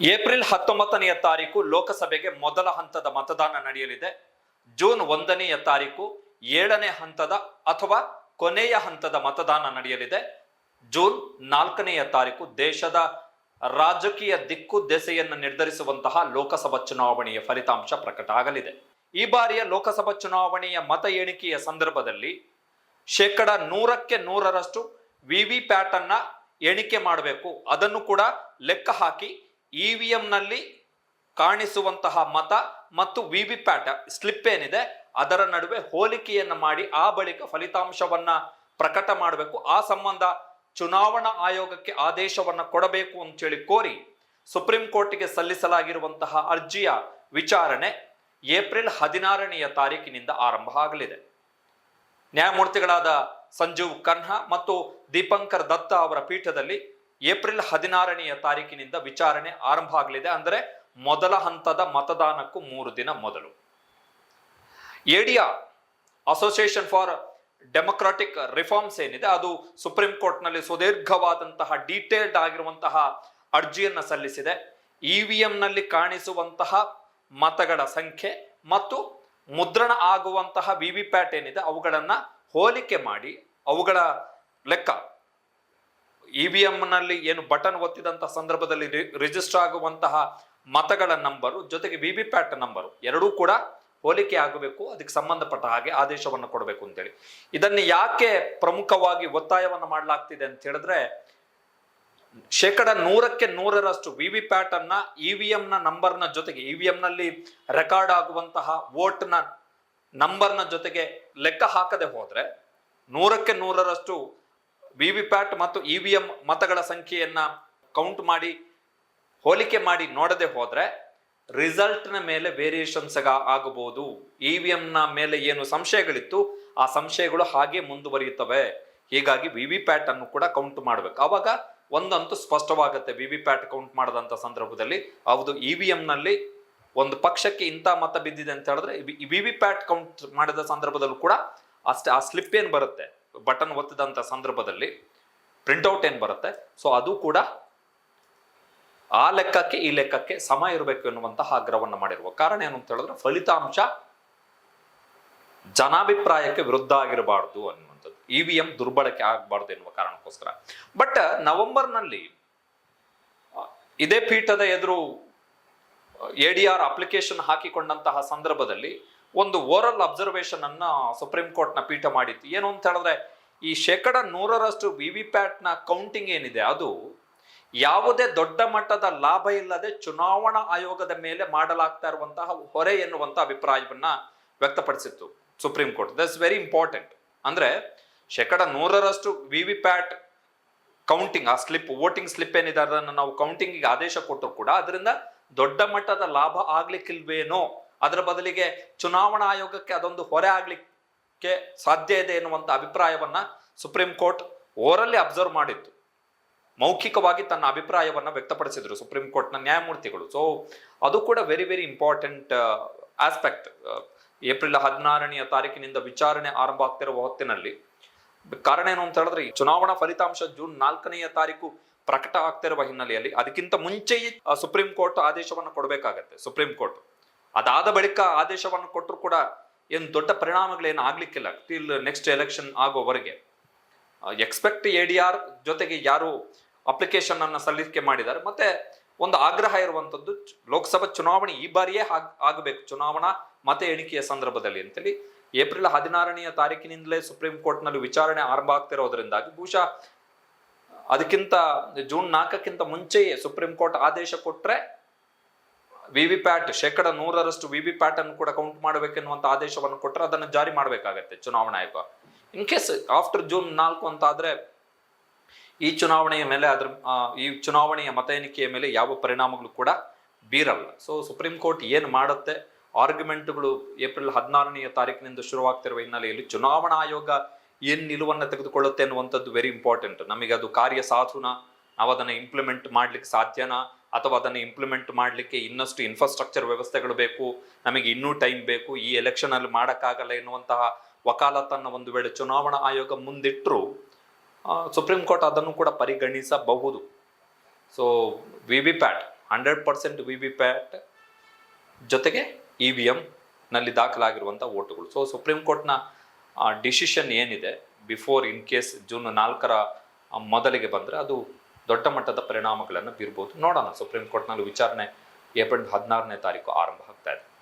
April ಹತ್ತೊಂಬತ್ತನೆಯ ತಾರೀಕು ಲೋಕಸಭೆಗೆ ಮೊದಲ ಹಂತದ ಮತದಾನ ನಡೆಯಲಿದೆ. ಜೂನ್ ಒಂದನೆಯ ತಾರೀಕು ಏಳನೇ ಹಂತದ ಅಥವಾ ಕೊನೆಯ ಹಂತದ ಮತದಾನ ನಡೆಯಲಿದೆ. ಜೂನ್ ನಾಲ್ಕನೆಯ ತಾರೀಕು ದೇಶದ ರಾಜಕೀಯ ದಿಕ್ಕು ದೆಸೆಯನ್ನು ನಿರ್ಧರಿಸುವಂತಹ ಲೋಕಸಭಾ ಚುನಾವಣೆಯ ಫಲಿತಾಂಶ ಪ್ರಕಟ ಆಗಲಿದೆ. ಈ ಬಾರಿಯ ಲೋಕಸಭಾ ಚುನಾವಣೆಯ ಮತ ಎಣಿಕೆಯ ಸಂದರ್ಭದಲ್ಲಿ ಶೇಕಡ ನೂರಕ್ಕೆ ನೂರರಷ್ಟು ವಿ ವಿ ಪ್ಯಾಟ್ ಎಣಿಕೆ ಮಾಡಬೇಕು. ಅದನ್ನು ಕೂಡ ಲೆಕ್ಕ ಹಾಕಿ ಇ ವಿ ಕಾಣಿಸುವಂತಹ ಮತ ಮತ್ತು ವಿ ವಿ ಪ್ಯಾಟ್, ಸ್ಲಿಪ್ ಏನಿದೆ, ಅದರ ನಡುವೆ ಹೋಲಿಕೆಯನ್ನು ಮಾಡಿ ಆ ಬಳಿಕ ಫಲಿತಾಂಶವನ್ನ ಪ್ರಕಟ ಮಾಡಬೇಕು. ಆ ಸಂಬಂಧ ಚುನಾವಣಾ ಆಯೋಗಕ್ಕೆ ಆದೇಶವನ್ನ ಕೊಡಬೇಕು ಅಂತೇಳಿ ಕೋರಿ ಸುಪ್ರೀಂ ಕೋರ್ಟ್ಗೆ ಸಲ್ಲಿಸಲಾಗಿರುವಂತಹ ಅರ್ಜಿಯ ವಿಚಾರಣೆ ಏಪ್ರಿಲ್ ಹದಿನಾರನೆಯ ತಾರೀಕಿನಿಂದ ಆರಂಭ ಆಗಲಿದೆ. ನ್ಯಾಯಮೂರ್ತಿಗಳಾದ ಸಂಜೀವ್ ಕನ್ಹಾ ಮತ್ತು ದೀಪಂಕರ್ ದತ್ತ ಅವರ ಪೀಠದಲ್ಲಿ ಏಪ್ರಿಲ್ ಹದಿನಾರನೆಯ ತಾರೀಕಿನಿಂದ ವಿಚಾರಣೆ ಆರಂಭ ಆಗಲಿದೆ. ಅಂದರೆ ಮೊದಲ ಹಂತದ ಮತದಾನಕ್ಕೂ ಮೂರು ದಿನ ಮೊದಲು. ಏಡಿಯಾ ಅಸೋಸಿಯೇಷನ್ ಫಾರ್ ಡೆಮೊಕ್ರಾಟಿಕ್ ರಿಫಾರ್ಮ್ಸ್ ಏನಿದೆ, ಅದು ಸುಪ್ರೀಂ ಕೋರ್ಟ್ನಲ್ಲಿ ಸುದೀರ್ಘವಾದಂತಹ ಡೀಟೇಲ್ಡ್ ಆಗಿರುವಂತಹ ಅರ್ಜಿಯನ್ನು ಸಲ್ಲಿಸಿದೆ. ಇ ವಿ ನಲ್ಲಿ ಕಾಣಿಸುವಂತಹ ಮತಗಳ ಸಂಖ್ಯೆ ಮತ್ತು ಮುದ್ರಣ ಆಗುವಂತಹ ವಿ ಪ್ಯಾಟ್ ಏನಿದೆ, ಅವುಗಳನ್ನು ಹೋಲಿಕೆ ಮಾಡಿ, ಅವುಗಳ ಲೆಕ್ಕ ಇ ವಿ ನಲ್ಲಿ ಏನು ಬಟನ್ ಒತ್ತಿದಂತ ಸಂದರ್ಭದಲ್ಲಿ ರಿಜಿಸ್ಟರ್ ಆಗುವಂತಹ ಮತಗಳ ನಂಬರು ಜೊತೆಗೆ ವಿ ವಿ ಪ್ಯಾಟ್ ನಂಬರು ಎರಡೂ ಕೂಡ ಹೋಲಿಕೆ ಆಗಬೇಕು, ಅದಕ್ಕೆ ಸಂಬಂಧಪಟ್ಟ ಹಾಗೆ ಆದೇಶವನ್ನು ಕೊಡಬೇಕು ಅಂತೇಳಿ. ಇದನ್ನು ಯಾಕೆ ಪ್ರಮುಖವಾಗಿ ಒತ್ತಾಯವನ್ನು ಮಾಡಲಾಗ್ತಿದೆ ಅಂತ ಹೇಳಿದ್ರೆ, ಶೇಕಡ ನೂರಕ್ಕೆ ನೂರರಷ್ಟು ವಿ ವಿ ಪ್ಯಾಟ್ ಅನ್ನ ಇ ವಿ ಎಂನ ನಂಬರ್ನ ಜೊತೆಗೆ ಇ ವಿ ನಲ್ಲಿ ರೆಕಾರ್ಡ್ ಆಗುವಂತಹ ವೋಟ್ನ ನಂಬರ್ನ ಜೊತೆಗೆ ಲೆಕ್ಕ ಹಾಕದೆ ಹೋದ್ರೆ, ನೂರಕ್ಕೆ ನೂರರಷ್ಟು ವಿ ವಿ ಪ್ಯಾಟ್ ಮತ್ತು ಇ ವಿ ಎಂ ಮತಗಳ ಸಂಖ್ಯೆಯನ್ನು ಕೌಂಟ್ ಮಾಡಿ, ಹೋಲಿಕೆ ಮಾಡಿ ನೋಡದೆ ಹೋದರೆ ರಿಸಲ್ಟ್ನ ಮೇಲೆ ವೇರಿಯೇಷನ್ಸ್ ಆಗಬಹುದು. ಇ ವಿ ನ ಮೇಲೆ ಏನು ಸಂಶಯಗಳಿತ್ತು, ಆ ಸಂಶಯಗಳು ಹಾಗೆ ಮುಂದುವರಿಯುತ್ತವೆ. ಹೀಗಾಗಿ ವಿ ವಿ ಪ್ಯಾಟ್ ಅನ್ನು ಕೂಡ ಕೌಂಟ್ ಮಾಡಬೇಕು. ಅವಾಗ ಒಂದಂತೂ ಸ್ಪಷ್ಟವಾಗುತ್ತೆ. ವಿ ವಿ ಪ್ಯಾಟ್ ಕೌಂಟ್ ಮಾಡದಂತ ಸಂದರ್ಭದಲ್ಲಿ. ಹೌದು ಇ ವಿ ನಲ್ಲಿ ಒಂದು ಪಕ್ಷಕ್ಕೆ ಇಂಥ ಮತ ಬಿದ್ದಿದೆ ಅಂತ ಹೇಳಿದ್ರೆ ವಿ ವಿ ಪ್ಯಾಟ್ ಕೌಂಟ್ ಮಾಡಿದ ಸಂದರ್ಭದಲ್ಲೂ ಕೂಡ ಅಷ್ಟೇ, ಆ ಸ್ಲಿಪ್ ಏನು ಬರುತ್ತೆ? ಬಟನ್ ಒತ್ತಿದಂತ ಸಂದರ್ಭದಲ್ಲಿ ಪ್ರಿಂಟ್ಔಟ್ ಏನ್ ಬರುತ್ತೆ? ಸೊ ಅದು ಕೂಡ ಆ ಲೆಕ್ಕಕ್ಕೆ ಈ ಲೆಕ್ಕಕ್ಕೆ ಸಮ ಇರಬೇಕು ಎನ್ನುವಂತಹ ಆಗ್ರಹವನ್ನು ಮಾಡಿರುವ. ಕಾರಣ ಏನು ಅಂತ ಹೇಳಿದ್ರೆ ಫಲಿತಾಂಶ ಜನಾಭಿಪ್ರಾಯಕ್ಕೆ ವಿರುದ್ಧ ಆಗಿರಬಾರ್ದು ಅನ್ನುವಂಥದ್ದು. ಇ ವಿ ಎಂ ದುರ್ಬಳಕೆ ಆಗಬಾರ್ದು ಎನ್ನುವ ಕಾರಣಕ್ಕೋಸ್ಕರ. ಬಟ್ ನವೆಂಬರ್ನಲ್ಲಿ ನಲ್ಲಿ ಇದೇ ಪೀಠದ ಎದುರು ಎ ಡಿ ಆರ್ ಅಪ್ಲಿಕೇಶನ್ ಹಾಕಿಕೊಂಡಂತಹ ಸಂದರ್ಭದಲ್ಲಿ ಒಂದು ಓರಲ್ ಅಬ್ಸರ್ವೇಷನ್ ಅನ್ನ ಸುಪ್ರೀಂ ಕೋರ್ಟ್ನ ಪೀಠ ಮಾಡಿತ್ತು. ಏನು ಅಂತ ಹೇಳಿದ್ರೆ, ಈ ಶೇಕಡ ನೂರರಷ್ಟು ವಿ ವಿ ಪ್ಯಾಟ್ನ ಕೌಂಟಿಂಗ್ ಏನಿದೆ, ಅದು ಯಾವುದೇ ದೊಡ್ಡ ಮಟ್ಟದ ಲಾಭ ಇಲ್ಲದೆ ಚುನಾವಣಾ ಆಯೋಗದ ಮೇಲೆ ಮಾಡಲಾಗ್ತಾ ಇರುವಂತಹ ಹೊರೆ ಎನ್ನುವಂತಹ ಅಭಿಪ್ರಾಯವನ್ನ ವ್ಯಕ್ತಪಡಿಸಿತ್ತು supreme court that's very important ಅಂದ್ರೆ ಶೇಕಡ ನೂರರಷ್ಟು ವಿ ವಿ ಪ್ಯಾಟ್ ಕೌಂಟಿಂಗ್ ಆ ಸ್ಲಿಪ್ ವೋಟಿಂಗ್ ಸ್ಲಿಪ್ ಏನಿದೆ, ಅದನ್ನು ನಾವು ಕೌಂಟಿಂಗಿಗೆ ಆದೇಶ ಕೊಟ್ಟರು ಕೂಡ ಅದರಿಂದ ದೊಡ್ಡ ಮಟ್ಟದ ಲಾಭ ಆಗ್ಲಿಕ್ಕಿಲ್ವೇನೋ ಅದರ ಬದಲಿಗೆ ಚುನಾವಣಾ ಆಯೋಗಕ್ಕೆ ಅದೊಂದು ಹೊರೆ ಆಗಲಿಕ್ಕೆ ಸಾಧ್ಯ ಇದೆ ಎನ್ನುವಂತ ಅಭಿಪ್ರಾಯವನ್ನ ಸುಪ್ರೀಂ ಕೋರ್ಟ್ ಓರಲ್ಲಿ ಅಬ್ಸರ್ವ್ ಮಾಡಿತ್ತು. ಮೌಖಿಕವಾಗಿ ತನ್ನ ಅಭಿಪ್ರಾಯವನ್ನ ವ್ಯಕ್ತಪಡಿಸಿದ್ರು ಸುಪ್ರೀಂ ಕೋರ್ಟ್ನ ನ್ಯಾಯಮೂರ್ತಿಗಳು. ಸೊ ಅದು ಕೂಡ very very important aspect April ಹದಿನಾರನೆಯ ತಾರೀಕಿನಿಂದ ವಿಚಾರಣೆ ಆರಂಭ ಆಗ್ತಿರುವ ಹೊತ್ತಿನಲ್ಲಿ ಕಾರಣ ಏನು ಅಂತ ಹೇಳಿದ್ರೆ ಚುನಾವಣಾ ಫಲಿತಾಂಶ ಜೂನ್ ನಾಲ್ಕನೆಯ ತಾರೀಕು ಪ್ರಕಟ ಆಗ್ತಿರುವ ಹಿನ್ನೆಲೆಯಲ್ಲಿ ಅದಕ್ಕಿಂತ ಮುಂಚೆಯೇ ಸುಪ್ರೀಂ ಕೋರ್ಟ್ ಆದೇಶವನ್ನು ಕೊಡಬೇಕಾಗತ್ತೆ. Supreme court. ಅದಾದ ಬಳಿಕ ಆದೇಶವನ್ನು ಕೊಟ್ಟರು ಕೂಡ ಏನು ದೊಡ್ಡ ಪರಿಣಾಮಗಳೇನು ಆಗ್ಲಿಕ್ಕಿಲ್ಲ. ಟಿಲ್ ನೆಕ್ಸ್ಟ್ ಎಲೆಕ್ಷನ್ ಆಗೋವರೆಗೆ ಎಕ್ಸ್ಪೆಕ್ಟ್ ಎ ಡಿ ಆರ್ ಜೊತೆಗೆ ಯಾರು ಅಪ್ಲಿಕೇಶನ್ ಅನ್ನು ಸಲ್ಲಿಕೆ ಮಾಡಿದ್ದಾರೆ. ಮತ್ತೆ ಒಂದು ಆಗ್ರಹ ಇರುವಂತದ್ದು ಚು- ಲೋಕಸಭಾ ಚುನಾವಣೆ ಈ ಬಾರಿಯೇ ಆಗ್- ಆಗಬೇಕು. ಚುನಾವಣಾ ಮತ ಎಣಿಕೆಯ ಸಂದರ್ಭದಲ್ಲಿ ಅಂತೇಳಿ ಏಪ್ರಿಲ್ ಹದಿನಾರನೆಯ ತಾರೀಕಿನಿಂದಲೇ ಸುಪ್ರೀಂ ಕೋರ್ಟ್ನಲ್ಲಿ ವಿಚಾರಣೆ ಆರಂಭ ಆಗ್ತಿರೋದ್ರಿಂದಾಗಿ ಬಹುಶಃ ಅದಕ್ಕಿಂತ ಜೂನ್ ನಾಲ್ಕಕ್ಕಿಂತ ಮುಂಚೆಯೇ ಸುಪ್ರೀಂ ಕೋರ್ಟ್ ಆದೇಶ ಕೊಟ್ರೆ ವಿ ವಿ ಪ್ಯಾಟ್ ಶೇಕಡ ನೂರರಷ್ಟು ವಿ ವಿ ಪ್ಯಾಟ್ ಅನ್ನು ಕೂಡ ಕೌಂಟ್ ಮಾಡಬೇಕೆನ್ನುವಂತ ಆದೇಶವನ್ನು ಕೊಟ್ಟರೆ ಅದನ್ನು ಜಾರಿ ಮಾಡಬೇಕಾಗತ್ತೆ ಚುನಾವಣಾ ಆಯೋಗ. ಇನ್ ಕೇಸ್ ಆಫ್ಟರ್ ಜೂನ್ ನಾಲ್ಕು ಅಂತ ಆದ್ರೆ ಈ ಚುನಾವಣೆಯ ಮೇಲೆ ಅದ್ರ ಈ ಚುನಾವಣೆಯ ಮತ ಎಣಿಕೆಯ ಮೇಲೆ ಯಾವ ಪರಿಣಾಮಗಳು ಕೂಡ ಬೀರಲ್ಲ. ಸೊ ಸುಪ್ರೀಂ ಕೋರ್ಟ್ ಏನು ಮಾಡುತ್ತೆ? ಆರ್ಗ್ಯುಮೆಂಟ್ಗಳು ಏಪ್ರಿಲ್ ಹದಿನಾರನೆಯ ತಾರೀಕಿನಿಂದ ಶುರುವಾಗ್ತಿರುವ ಹಿನ್ನೆಲೆಯಲ್ಲಿ ಚುನಾವಣಾ ಆಯೋಗ ಏನ್ ನಿಲುವನ್ನ ತೆಗೆದುಕೊಳ್ಳುತ್ತೆ ಅನ್ನುವಂಥದ್ದು ವೆರಿ ಇಂಪಾರ್ಟೆಂಟ್ ನಮಗೆ ಅದು ಕಾರ್ಯ ಸಾಧುನ? ನಾವು ಅದನ್ನು ಇಂಪ್ಲಿಮೆಂಟ್ ಮಾಡ್ಲಿಕ್ಕೆ ಸಾಧ್ಯನಾ? ಅಥವಾ ಅದನ್ನು ಇಂಪ್ಲಿಮೆಂಟ್ ಮಾಡಲಿಕ್ಕೆ ಇನ್ನಷ್ಟು ಇನ್ಫ್ರಾಸ್ಟ್ರಕ್ಚರ್ ವ್ಯವಸ್ಥೆಗಳು ಬೇಕು, ನಮಗೆ ಇನ್ನೂ ಟೈಮ್ ಬೇಕು, ಈ ಎಲೆಕ್ಷನ್ ಅಲ್ಲಿ ಮಾಡೋಕ್ಕಾಗಲ್ಲ ಎನ್ನುವಂತಹ ವಕಾಲತನ್ನು ಒಂದು ವೇಳೆ ಚುನಾವಣಾ ಆಯೋಗ ಮುಂದಿಟ್ಟರು ಸುಪ್ರೀಂ ಕೋರ್ಟ್ ಅದನ್ನು ಕೂಡ ಪರಿಗಣಿಸಬಹುದು. So V V PAT hundred percent V V PAT ಜೊತೆಗೆ ಇ ವಿ ನಲ್ಲಿ ದಾಖಲಾಗಿರುವಂಥ ಓಟುಗಳು ಸೊ ಸುಪ್ರೀಂ ಕೋರ್ಟ್ನ ಡಿಸಿಷನ್ ಏನಿದೆ? ಬಿಫೋರ್ ಇನ್ ಕೇಸ್ ಜೂನ್ ನಾಲ್ಕರ ಮೊದಲಿಗೆ ಬಂದರೆ ಅದು ದೊಡ್ಡ ಮಟ್ಟದ ಪರಿಣಾಮಗಳನ್ನು ಬೀರ್ಬೋದು. ನೋಡೋಣ. ಸುಪ್ರೀಂ ಕೋರ್ಟ್ನಲ್ಲಿ ವಿಚಾರಣೆ ಏಪ್ರಿಲ್ ಹದಿನಾರನೇ ತಾರೀಕು ಆರಂಭ ಆಗ್ತಾ ಇದೆ.